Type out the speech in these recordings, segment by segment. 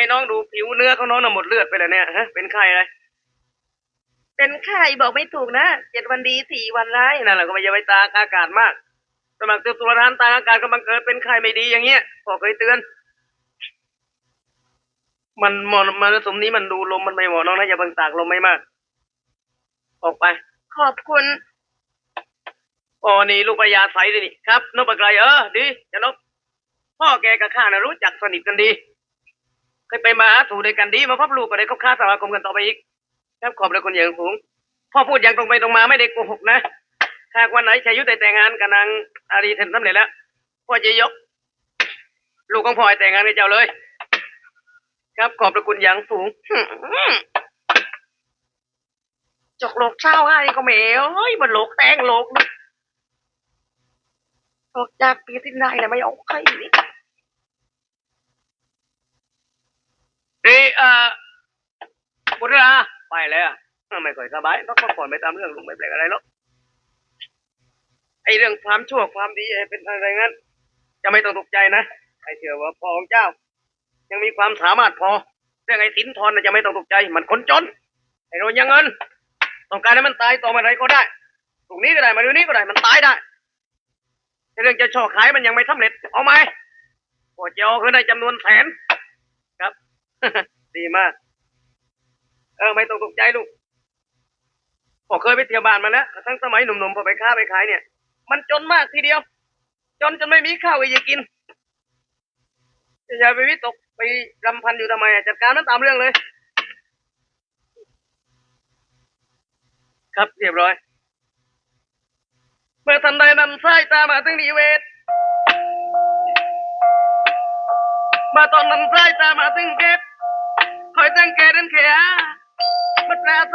มน้องดูผิวเนื้อของน้องน่ะหมดเลือดไปแล้วเนี่ยฮะเป็นไข้อะไรเป็นไข้บอกไม่ถูกนะเจ็ดวันดีสี่วันร้ายนั่นแหละก็ไม่อย่าไปตากอากาศมากสมัครตัวตัวทานตากอากาศก็บังเกิดเป็นไข้ไม่ดีอย่างเงี้ยพ่อเคยเตือน มันมอนมรสุมนี้มันดูลมมันไม่เหมาะน้องนะอย่าเบังตากลมไม่มาก ออกไป ขอบคุณอ๋อนี่ลูกปยาใสเลยนี่ครับนกปลาไกลเออดีจะนกพ่อแกกับข้านะรู้จักสนิทกันดี เคยไปมาหาสู่ด้วยกันดีมาพับลูกก็ได้คบค้าสมาคมกันต่อไปอีกครับขอบเลยคนอย่างสูงพ่อพูดอย่างตรงไปตรงมาไม่ได้โกหกนะหากวันไหนชายุทธได้แต่งงานกับนางอารีเทนสำเร็จแล้วพ่อจะยก ลูกของพ่อให้แต่งงานกับเจ้าเลย ครับขอบพระคุณอย่างสูงจกโลกเศร้าให้ก็ไม่เอ้ยมันโลกแตงโลกนะออกจากปีที่ไหนนะไม่เอาใครนี่ ดีเอ่อบุตราไปแล้วไม่ค่อยสบายต้องพักผ่อนไปตามเรื่องลุงไม่แปลกอะไรหรอกไอเรื่องความชั่วความดีเป็นอะไรงั้น จะไม่ต้องตกใจนะใครเชื่อว่าพ่อของเจ้า ยังมีความสามารถพอ เรื่องไอ้สินทรน่ะจะไม่ต้องตกใจ มันคนจนไอ้โดนยังเงิน ต้องการให้มันตายต่อมาไรก็ได้ตรงนี้ก็ได้มาดูนี้ก็ได้มันตายได้ไอเรื่องจะช่อขายมันยังไม่สำเร็จเอาไหมพอจะเอาคือได้จำนวนแสน ดีมาก เออไม่ต้องตกใจลูกผมเคยไปเที่ยวบ้านมาแล้วทั้งสมัยหนุ่มๆพอไปค้าไปขายเนี่ย มันจนมากทีเดียว จนจนไม่มีข้าวให้กินจะอย่าไปวิตกไปรำพันอยู่ทำไมจัดการนั้นตามเรื่องเลย ครับเรียบร้อย เมื่อทันใดนั้นสายตามาถึงนิเวศมาตอนนั้นสายตามาถึงเกต คอยตั้งแกดันเขียมันแปลไ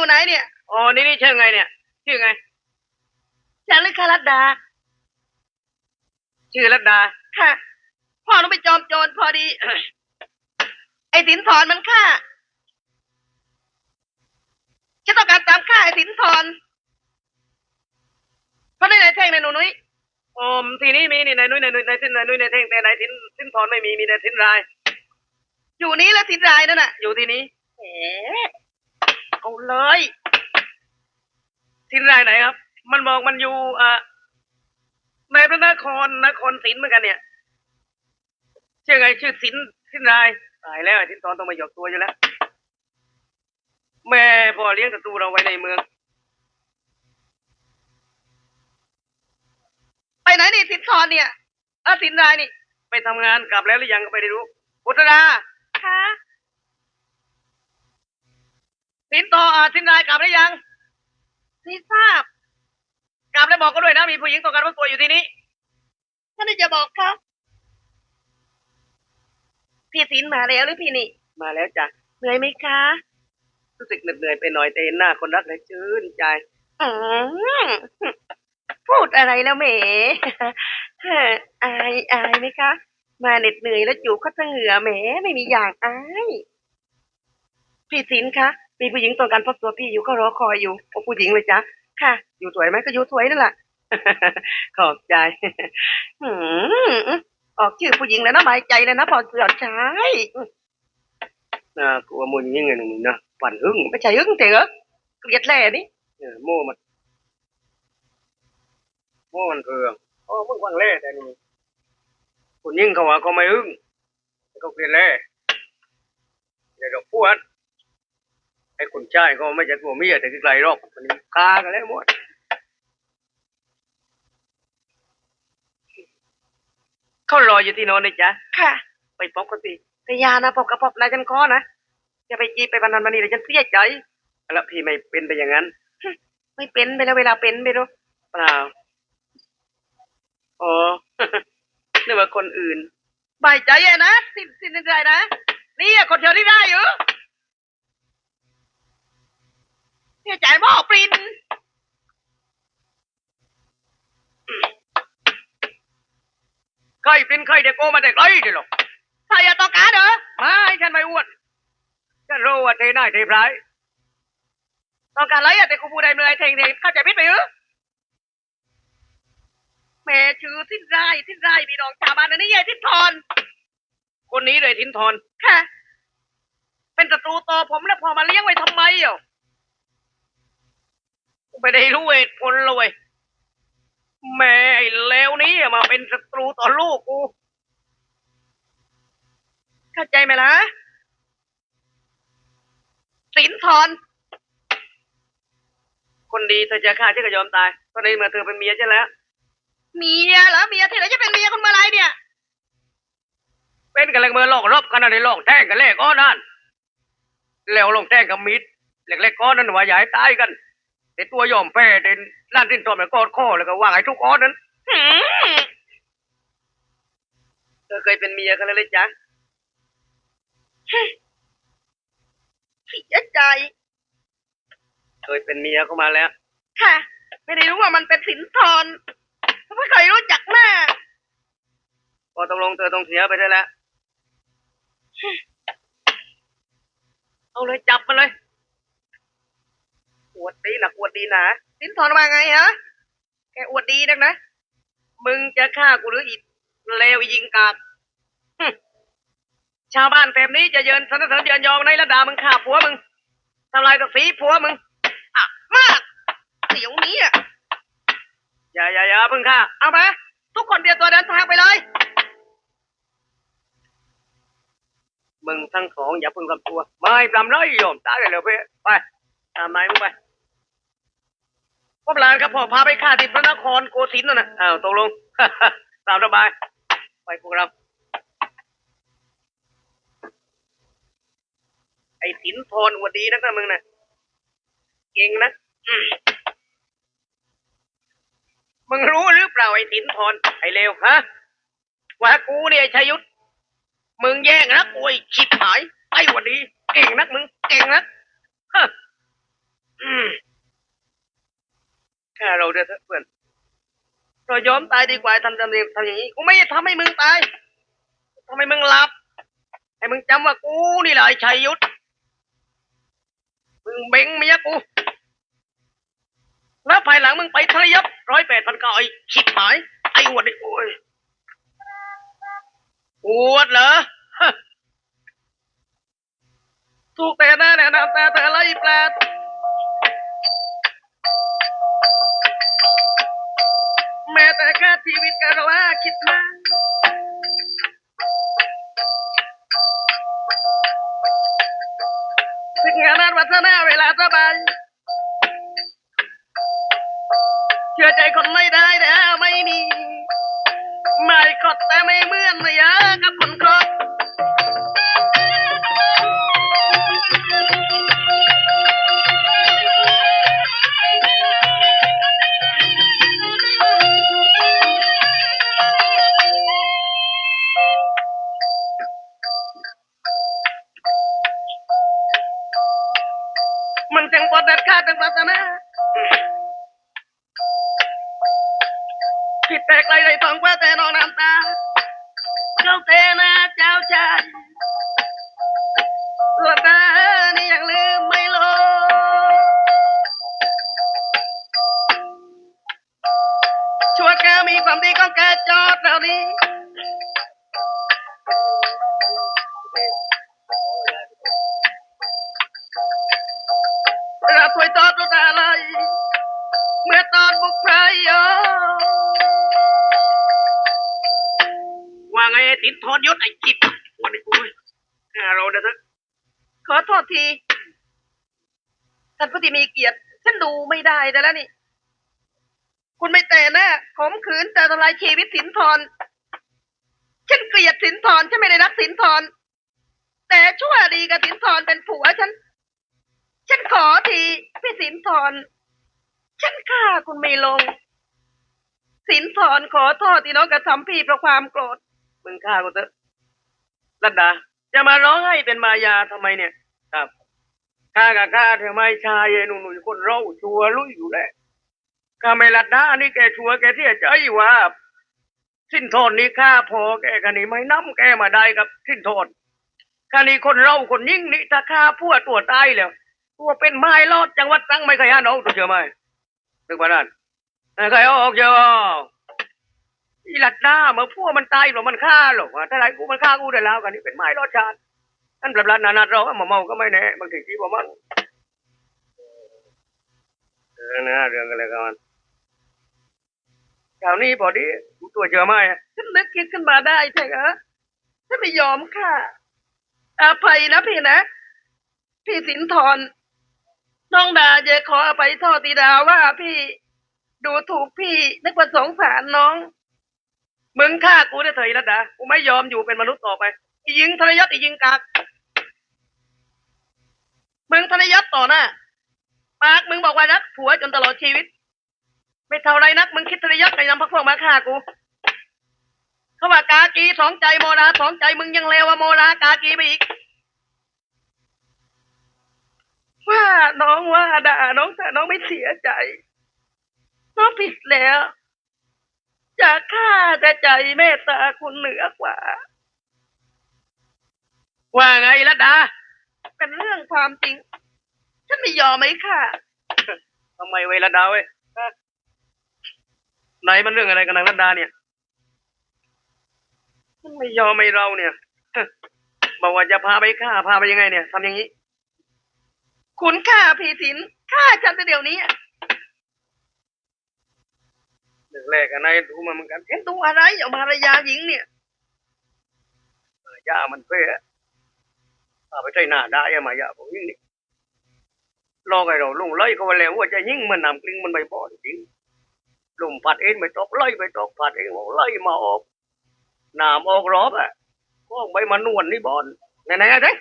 อนมันอยู่ไหนเนี่ยอ๋อนี่นี่ชื่อไงเนี่ย ชื่อไงฉันลึกคารัตดา ชื่อรัตดา ค่ะ พ่อต้องไปจอมโจรพอดี ไอ้สินทรมันฆ่าฉันต้องการตามฆ่าไอ้สินทรเพราะในไหนแท่งในหนูนุ้ยโอมทีนี้มีนี่ในนุ้ยในนุ้ยในสิ้นในนุ้ยในเท่งแต่ในทิ้นสิ้นทอนไม่มีมีแต่สิ้นราย อยู่นี้แล้วสินรายนั่นน่ะ อยู่ที่นี้แหม เอาเลยสิ้นรายไหนครับ มันบอกมันอยู่อ่าในพระนครนครศิลป์เหมือนกันเนี่ยชื่อไงชื่อสินสินรายตายแล้วไอ้สิ้นทอนต้องมาหยอกตัวอยู่แล้ว แม่พ่อเลี้ยงศัตรูเราไว้ในเมือง ไปไหนนี่สินทรเนี่ยเออสินรายนี่ ไปทำงานกลับแล้วหรือยังก็ไม่ได้รู้อุตราค่ะ สินต่ออ่าสินรายกลับหรือยังไม่ทราบกลับแล้วบอกก็ด้วยนะ มีผู้หญิงต้องการพบตัวอยู่ที่นี้ท่านจะบอกครับ พี่สินมาแล้วหรือพี่นี่ มาแล้วจ้ะเหนื่อยไหมคะรู้สึกเหนื่อยๆไปหน่อยแต่เห็นหน้าคนรักเลยชื่นใจ อืมพูดอะไรแล้วเหมเฮ้ออายอายไหมคะ มาเหน็ดเหนื่อยแล้วจูบเขาทั้งเหงื่อแหมไม่มีอย่างอาย พี่สินคะ มีผู้หญิงต้องการพบตัวพี่อยู่ก็รอคอยอยู่โอ้ผู้หญิงเลยจ๊ะค่ะ อยู่ถวยไหมก็อยู่ถวยนั่นแหละขอบใจหืมออกชื่อผู้หญิงแล้วนะบายใจเลยนะพอเสือกใช้น่ากลัวมูลยิ่งไงหนุ่มนะฝันหึ่งไม่ใช่ยึงเถอะเกลียดแหล่นี่เออโม่มันโม่มันเรืองโอ้มึงฟังเล่แต่นี่คุณยิ่งเขาว่าเขาไม่หึ่งเขาเกลียดเล่อย่าดอกพวดไอ้คนชายเขาไม่ใช่ตัวเมียแต่คือไกลหรอกมันคากันแล้วหมดเขารออยู่ที่โนอนเลยจ้ะค่ะ ไปไปปกก็ตีแต่อยานะพบกับพบนายฉันขอนะอย่าไปจีบไปพันนันมานี่เดี๋ยวฉันเสียใจแล้วพี่ไม่เป็นไปอย่างนั้น ไม่เป็นไปแล้วเวลาเป็นไปรู้เปล่าอ๋อนึกว่าคนอื่นบายใจอะนะ สิ้นสิ้นใจนะ นี่อะคนเดียวที่ได้อยู่ เสียใจบอกปรินใครเป็นใครเด็กโกมาแต่ไกลเดียวหรอกใครอะต้องการเหรอไม่ฉันไม่อ้วนฉันรู้ว่าเทน่ายเทพร้ายต้องการอะไรอะแต่กูพูดได้เมื่อยเทงเทงเข้าใจผิดไปเหรอแม่ชื่อทิ้นไรทิ้นไรมีน้องชาวบ้านอันนี้ใหญ่ทิ้นทอน คนนี้เลยทินทรค่ะเป็นศัตรูต่อผมแล้วพอมาเลี้ยงไว้ทำไมอะ ไม่ได้รู้เหตุผลเลยแม่ไอ้เลวนี้มาเป็นศัตรูต่อลูกกูเข้าใจไหมล่ะสินทรคนดีเธอจะฆ่าฉันก็ยอมตายตอนนี้เมื่อเธอเป็นเมียฉันแล้วเมียเหรอเมียที่ไหนจะเป็นเมียคนเมื่อไรเนี่ย เป็นกันเลยเมื่อลอกรบกันอะไรลอกแท่งกันแรกก้อนนั่นแล้วลงแท่งกับมิดเล็กๆก้อนนั้นว่าอย่าให้ตายกัน แต่ตัวยอมแพ้เด่นล้านสิ้นตอมแล้วกอดข้อแล้วก็ว่างไอ้ทุกก้อนนั้นหืมเธอเคยเป็นเมียกันแล้วเลยจ๊ะเสียใจ เคยเป็นเมียเข้ามาแล้ว ค่ะ ไม่ได้รู้ว่ามันเป็นสินทรไม่เคยรู้จักหน้าพอตกลงเธอต้องเสียไปได้แล้ว เอาเลยจับมาเลย อวดดีนะอวดดีนะสินทรมาไงฮะแกอวดดีนักนะ มึงจะฆ่ากูหรืออีเลวยิงกากชาวบ้านแถบนี้จะเยินสนเสริญเยินยองในระดามึงฆ่าผัวมึงทำลายศักดิ์ศรีผัวมึงอะมากเดี๋ยวนี้อะอย่าอย่าอย่าเพิ่งฆ่าเอามทุกคนเตรียมตัวเดินทางไปเลย มึงทั้งสองอย่าเพิ่งทำตัว ไม่ปลำเลยโยมตายกันเลยเพ่ไปตามนายมึงไป พวกหลานครับพ่อพาไปฆ่าที่พระนครโกสินทร์นั่นนะอ้าวตกลง ตามสบาย ไปพวกเรา ไอ้สินทรอวดดีนักนะมึงนะเก่งนะอืมมึงรู้หรือเปล่าไอ้สินทรไอ้เลวฮะว่ากูเนี่ยไอ้ชายุทธมึงแย่งนักกูไอ้ชิบหาย ไอ้หวันดี เก่งนักมึง เก่งนักฮะอืม ค่เราเดือดเพื่อนเรายอมตายดีกว่าทำทำทำอย่างนี้กูไม่ทำให้มึงตายทำให้มึงหลับ ให้มึงจำว่ากูนี่แหละไอ้ชัยยุทธมึงเบ่งเมียกูแล้วภายหลังมึงไปทะเลยับร้อยแปดพันเก้าไอ้ชิบหาย ไอ้อวดไอ้โอ้ยอวดเหรอถูกแต่หน้าแนะนำแต่แต่อะไรแปล แม้แต่ค่าชีวิตก็ราว่าคิดมากถึงงานนั้นวัฒนาเวลาสบายเชื่อใจคนไม่ได้แล้วไม่มี ไม่กดแต่ไม่เมื่อนเมื่อกับคนครบ ทอนยศไอ้จิบวันนี้กูฆ่าเราเด้อเถอะขอโทษที ท่านผู้ที่มีเกียรติ ฉันดูไม่ได้แต่แล้วนี่ คุณไม่แต่นะข่มขืนแต่ทำลายชีวิตสินทรฉันเกลียดสินทรฉันไม่ได้รักสินทรแต่ชั่วดีกับสินทรเป็นผัวฉัน ฉันขอทีพี่สินทรฉันฆ่าคุณไม่ลง สินทรขอโทษที่น้องกระทำพี่เพราะความโกรธ มึงฆ่ากูเถอะรัตดาจะมาร้องให้เป็นมายาทำไมเนี่ย ครับฆ่ากับฆ่าเธอไม่ชายหนุ่ยๆคนเราชัวร์ลุยอยู่แล้วข้าไม่รัตดานี่แกชัวแกเที่ยใจว่า สิ้นโทษนี่ฆ่าพอแกกันนี่ไม่น้ำแกมาได้กับ สิ้นโทษคานี้คนเราคนยิ่งนี่ถ้าฆ่าพัวตัวตายแล้วตัวเป็นไม้รอดจังหวัดตั้งไม่เคยหาน้องตัวเชื่อไหมถึงวันนั้นใครเอาออกเจอ อีหลัดหน้ามาพวกมันตายหรอมันฆ่าหรอกว่าถ้าไรกูมันฆ่ากูได้แล้วกันนี่เป็นไม้รอดชาตินั่นปรับรัดนานาเราก็มาเมาก็ไม่แน่บางทีที่ว่ามันเออนะเรื่องอะไรกันคราวนี้พอดีตัวเชื่อไหมฉันนึกคิดขึ้นมาได้ใช่ไหมฉันไม่ยอมค่ะอภัยนะพี่นะ พี่สินทรน้องดาเยขออภัยโทษตีดาว่าพี่ดูถูกพี่นึกว่าสงสารน้อง มึงฆ่ากูได้เถอะรัตดากูไม่ยอมอยู่เป็นมนุษย์ต่อไปอียิงทรยศอียิงกากมึงทรยศต่อหน้าปากมึงบอกว่ารักผัวจนตลอดชีวิต ไม่เท่าไรนัก มึงคิดทรยศในนำพักพวกมาฆ่ากูเขาว่ากากีสองใจโมราสองใจมึงยังเลวว่าโมรากากีไปอีกว่าน้องว่าด่าน้องแต่น้องไม่เสียใจ น้องผิดแล้ว จะฆ่าแต่ใจเมตตาคุณเหนือกว่า ว่าไงรัตดาเป็นเรื่องความจริง ฉันไม่ยอมไหมค่ะทำไมเวยรัตดาเว้ยไหนมันเรื่องอะไรกันนางรัตดาเนี่ยมันไม่ยอมไม่เราเนี่ยบอกว่าจะพาไปฆ่าพาไปยังไงเนี่ยทำอย่างนี้ คุณฆ่าผีสินฆ่าฉันแต่เดี๋ยวนี้ แรกอะนายดูมาเหมือนกันเห็นตัวอะไรออกมารยาหญิงเนี่ยย่ามันเฟ้อพาไปใช้หน้าได้อะมายาผมยิ่งนี่ลองไอ้เราลุงไล่เขาไปแล้วว่าจะยิ่งมันนำกลิ้งมันไม่พอจริงลุงผัดเองไม่ตกไล่ไม่ตกผัดเองบอกไล่มาออกน้ำออกรอบอะก็ไปมานวลนี่บอลไหนๆอะเด้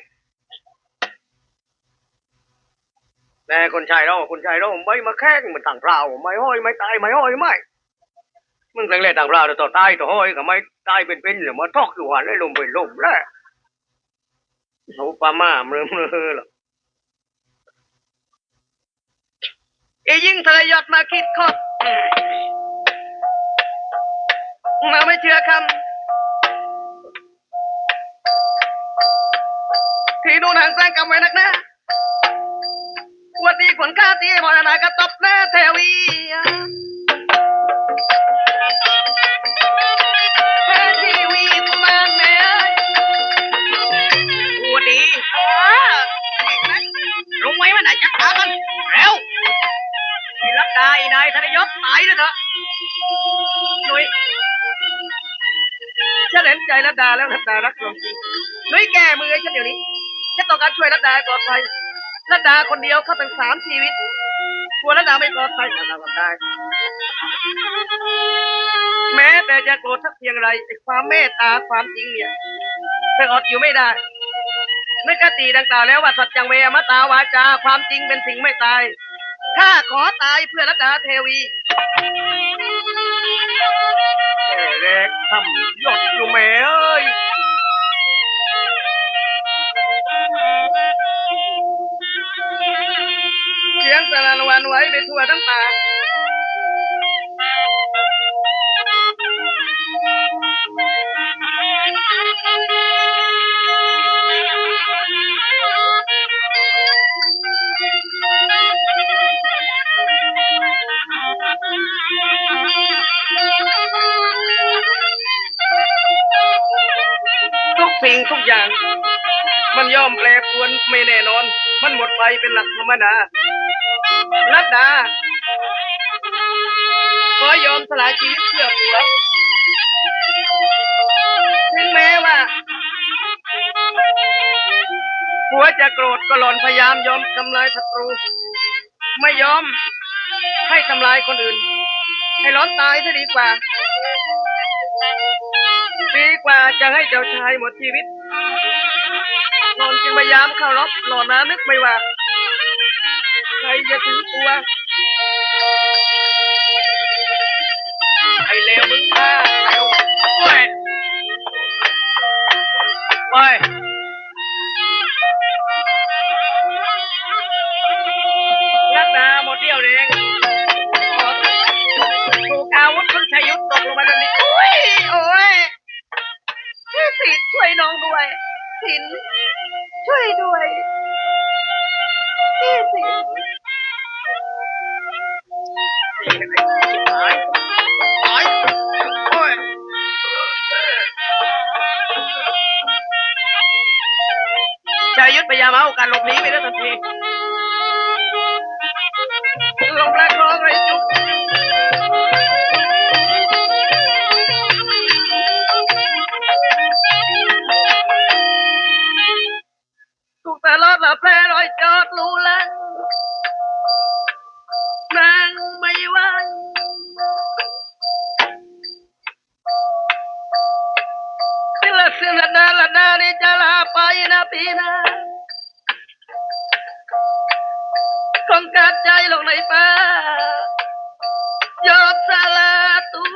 แต่คนชายเราคนชายเราไม่มาแข้งมันต่างเปล่าไม่ห้อยไม่ตายไม่ห้อยไม่ มึงแรงๆต่างเปล่าต่อตายต่อห้อยก็ไม่ตายเป็นๆหรือมาทอกอยู่หันให้ลมเป็นลมแล้วเขาปามาเมื่อเมื่อหรอไอ้ยิ่งทรยศมาคิดคดมาไม่เชื่อคำที่ดูหนังสร้างกรรมไว้นักนะวันนี้ขนข้าตีมรณะกระตบหน้าเทวี ยธนยศตายเลยเถอะหนุ่ยฉันเห็นใจรัตดาแล้วรัตดารักลงจริงนุ้ยแก้มือให้ฉันเดี๋ยวนี้ฉันต้องการช่วยรัตดาให้ปลอดภัยรัตดาคนเดียวเข้าตั้งสามชีวิตกลัวรัตดาไม่ปลอดภัยรัตดาทำได้ แม้แต่จะโกรธสักเพียงไรไอ้ความเมตตาความจริงเนี่ยเธออดอยู่ไม่ได้ในกติดังกล่าวแล้วว่าสัจจังเวอมตาวาจา ความจริงเป็นสิ่งไม่ตาย ข้าขอตายเพื่อรัตดาเทวีเล็กทำหยดอยู่แม่เอ้ยเสียงสารนวันไว้ไปทั่วทั้งป่า ทุกสิ่งทุกอย่าง มันย่อมแปรปรวนไม่แน่นอน มันหมดไปเป็นหลักธรรมดารัตดาขอยอมสละชีวิตเพื่อผัวถึงแม้ว่าผัวจะโกรธก็หลอนพยายามยอมทำลายศัตรู ไม่ยอม ให้ทำลายคนอื่น ให้หลอนตายซะดีกว่า ดีกว่าจะให้เจ้าชายหมดชีวิตนอนจึงพยายามเข้ารบหล่อน้านึกไม่ว่า ใครจะถึงตัวไอ้เลวมึงฆ่าเลวโอ้ยโอ้ยรักนาหมดเดียวเองายุตกลงมาทันทีโอ้ยโอ้ยพี่สินช่วยน้องด้วยสิน นะคงกัดใจลงในป่ายอมสาลาตัว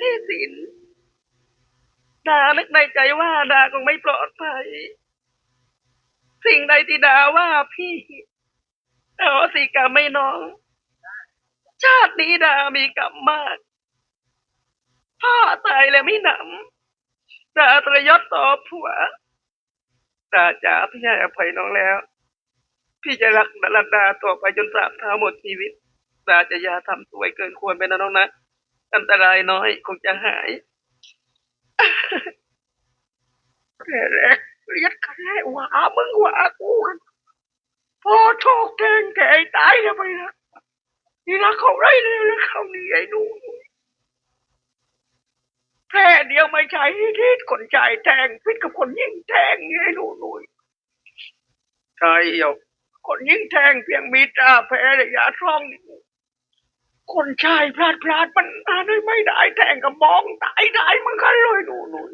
พี่สินดานึกในใจว่าดาคงไม่ปลอดภัย สิ่งใดที่ดาว่าพี่เอาสิกรรมไม่น้อง ชาตินี้ดามีกรรมมากพ่อตายแล้วไม่หนำ ดาตระยศต่อผัวดาจ๋าพี่ให้อภัยน้องแล้ว พี่จะรักดาดาต่อไปจนสามเท้าหมดชีวิตดาจะอย่าทำสวยเกินควรไปนะน้องนะอันตรายน้อยคงจะหายแค่แรกเรียกกันให้หวามึงหวากูกันพอโชคแกงแกตายแล้วไปนะนี่รักเขาไรเลยแล้วเขานี่ไอ้นู แค่เดียวไม่ใช่ที่คนชายแทงพิษกับคนยิ่งแทงไงไอ้หนูหนุ่ยใช่เหี่ยวคนยิ่งแทงเพียงมีตาแพ้ระยะช่อง คนชายพลาดพลาดมันอ่านไม่ได้แทงกับมองตายได้เหมือนกันเลยหนูหนุ่ย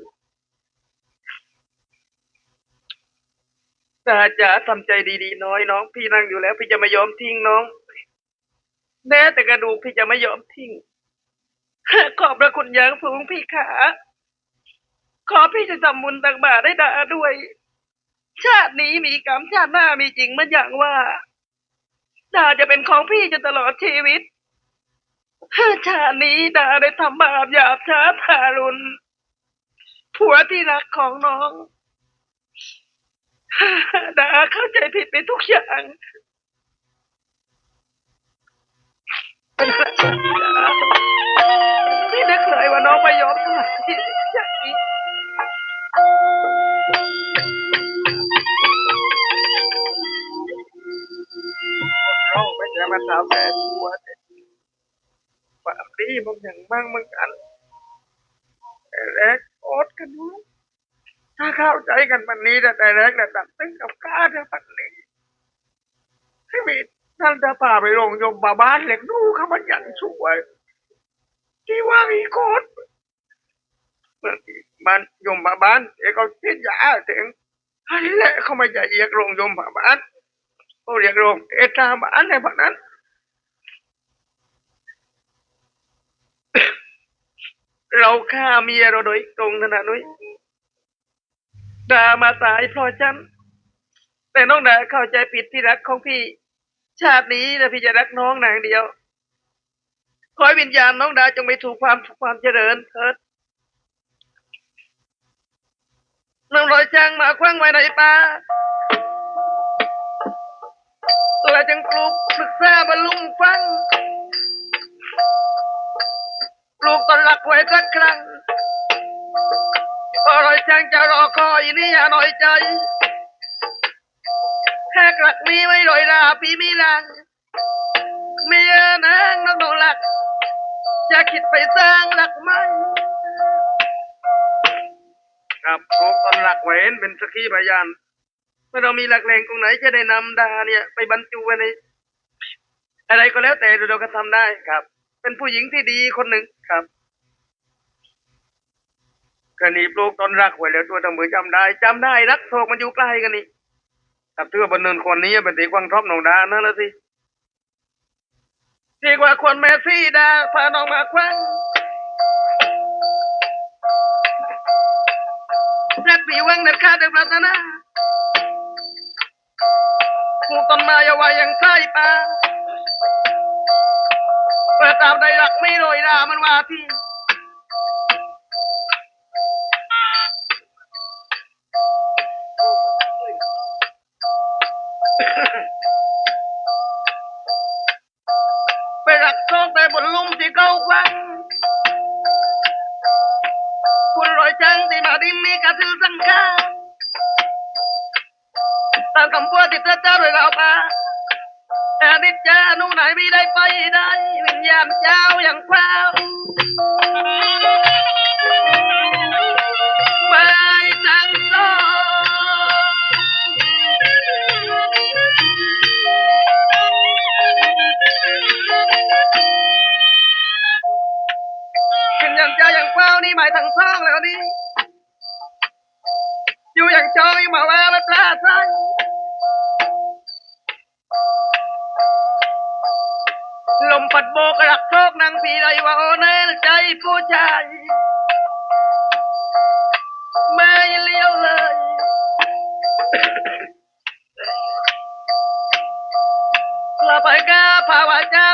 ตาจ๋าทำใจดีๆน้อยน้อง พี่นั่งอยู่แล้ว พี่จะไม่ยอมทิ้งน้องแม้แต่กระดูกพี่จะไม่ยอมทิ้ง ขอบพระคุณอยังสูงพี่ขาขอพี่จะทำบุญตักบาตรได้ดาด้วย ชาตินี้มีกรรมชาติหน้ามีจริงมันอย่างว่าดาจะเป็นของพี่จนตลอดชีวิตชาตินี้ดาได้ทำบาปหยาบช้าทารุณผัวที่รักของน้องดาเข้าใจผิดไปทุกอย่าง ไม่นึกเลยว่าน้องไม่ยอมทำอย่างนี้เราไม่จะมาถามแต่ตัวปากดีมันอย่างมั่งเหมือนกันแต่แรกโอดกันนู้ถ้าเข้าใจกันวันนี้แต่แต่แรกแต่ตัดตึ้งกับก้าแต่วันนี้ให้มี ท่านจะพาไปโรงยมบาบ้านเหล็กดูเขามันย่างช่วยที่ว่ามีโคตรมันยมบาบ้านเอกเขาเทียนยาถึงอันแหละเขาไม่จะเรียกโรงยมบาบ้านเขาเรียกโรงเอตาบ้านในพวกนั้นเราฆ่าเมียเราโดยตรงขนาดนี้ดามาตายพราะฉันแต่น้องดาเข้าใจผิดที่รักของพี่ ชาตินี้นะพี่จะรักน้องนางเดียว ขอให้วิญญาณน้องดาจงไปถูกความความเจริญเถิดน้องรอยจางมาคว้างไว้ในป่าตัวจึงปลูกศึกษาบรรลุฟังปลูกต้นหลักไว้สักครั้งพอรอยจังจะรอคอยนี่อย่าน้อยใจ แค่กลักนี้ไม่ลอยลาพี่มีลังไม่เยอะนะน้องหลัก อย่าคิดไปสร้างหลักใหม่ครับพกตอนหลักไว้เป็นสกีพยานเมื่อเรามีหลักแหล่งตรงไหนจะได้นำดาเนี่ย ไปบรรจุไว้ใน อะไรก็แล้วแต่เราก็ทำได้ครับ เป็นผู้หญิงที่ดีคนหนึ่งครับคณีปลูกต้นรักไว้แล้วตัวทำมือจำได้จำได้รักโทกมันอยู่ใกล้กันนี่ ถ้าเทือบนเนินคนนี้เป็นตีกวางทบหนองดานั่นละสิดีกว่าคนแม่ซี่ดาพาน้องมาคว้างรักปีวังเด็ดขาดเด็ดปรารถนาปลูกต้นไม้เอาไว้ยังใกล้ป่าเพื่อตามใดรักไม่โรยรามันว่าที่ ไปรักโชคแต่บนลุ่มที่เขาควังคุณรอยจังที่มาดินนี่กระสือสังฆาต มปัดโบกรักโชคนางสีไรว่าโอเนลใจผู้ชายไม่เลี้ยวเลยลาไปกาภาวะจา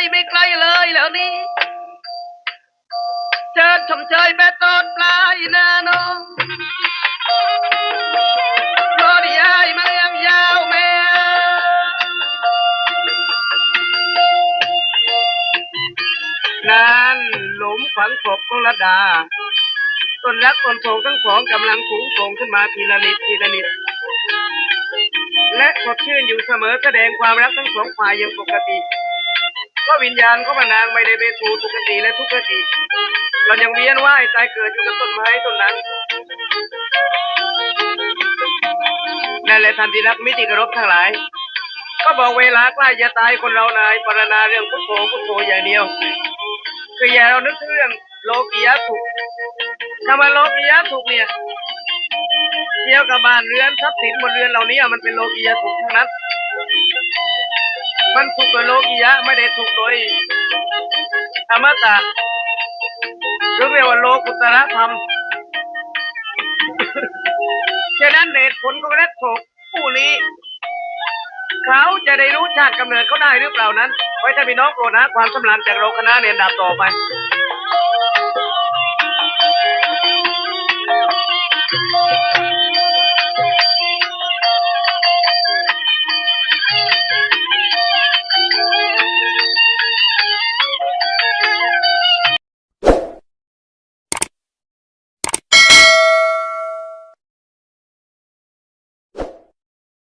ยไม่ไกลเลยแล้วนี่เชิญชมเชยแม่ตอนปลายนาน้องรอดีไอ้มาเลี้ยงยาวแม่ นั้นหลุมฝังศพของระดา ต้นรักต้นโศกทั้งสองกำลังสูงส่งขึ้นมาทีละนิดทีละนิดและสดชื่นอยู่เสมอแสดงความรักทั้งสองฝ่ายอย่างปกติ ก็วิญญาณของพระนางไม่ได้ไปสู่สุคติและทุกขติเรายังเวียนว่ายตายเกิดอยู่กับต้นไม้ต้นนั้นนั่นแหละทันที่รักมิติกรบทั้งหลาย ก็บอกเวลาใกล้จะตายคนเรานายปรณนาเรื่องพุทโธพุทโธอย่างเดียว คืออย่าเรานึกเรื่องโลกียะสุขคำว่าโลกียะสุขเนี่ยเกี่ยวกับบ้านเรือนทรัพย์สินบนเรือนเหล่านี้มันเป็นโลกียะสุขทั้งนั้น มันสุขโดยโลกียะไม่ได้สุกโดยอมตะหรือเรียกว่าโลกุตระธรรมฉะนั้นเหตุผลของนักโศกผู้นี้ เขาจะได้รู้ชาติกำเนิดเขาได้หรือเปล่านั้นไว้ถ้าพี่น้องโปรดนะความสำลันจากโรคณะเรียนดับต่อไป